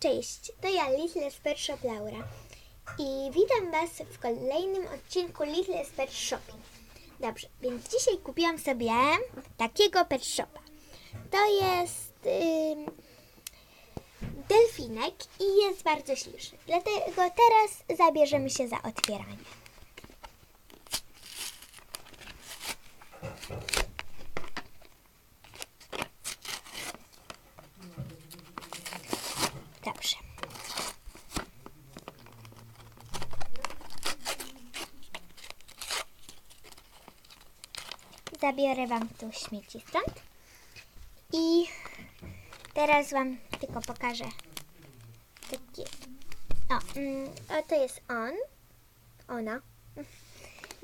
Cześć, to ja Little Pet Shop Laura i witam Was w kolejnym odcinku Little Pet Shopping. Dobrze, więc dzisiaj kupiłam sobie takiego pet shopa. To jest delfinek i jest bardzo śliczny. Dlatego teraz zabierzemy się za otwieranie. Dobrze. Zabiorę Wam tu śmieci stąd. I teraz Wam tylko pokażę takie. O, mm, o to jest on. Ona.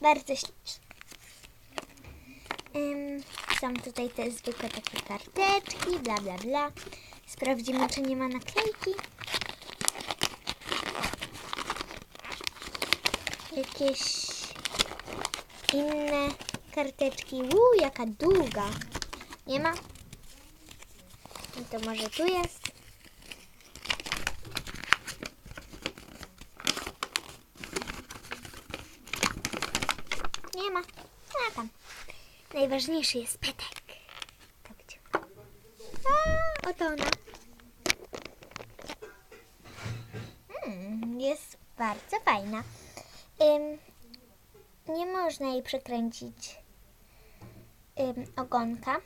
Bardzo śliczny. Ym, są tutaj te zwykłe takie karteczki, bla bla bla. Sprawdzimy, czy nie ma naklejki. Jakieś inne karteczki. Uuu, jaka długa. Nie ma? No to może tu jest. Nie ma. A tam. Najważniejszy jest petek. To gdzie? A, oto ona. Mm, jest bardzo fajna. Ym, nie można jej przekręcić ym, ogonka,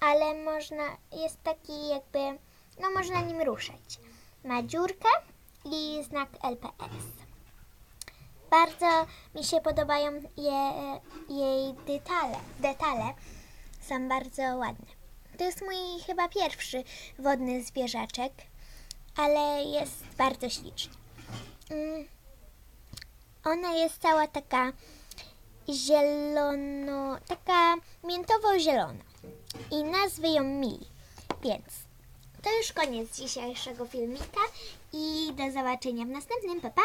ale można, jest taki jakby, no można nim ruszać. Ma dziurkę i znak LPS. Bardzo mi się podobają je, jej detale, detale. Są bardzo ładne. To jest mój chyba pierwszy wodny zwierzaczek, ale jest bardzo śliczny. Mm. Ona jest cała taka zielono, taka miętowo-zielona i nazwy ją Mili. Więc to już koniec dzisiejszego filmika i do zobaczenia w następnym. Pa, pa!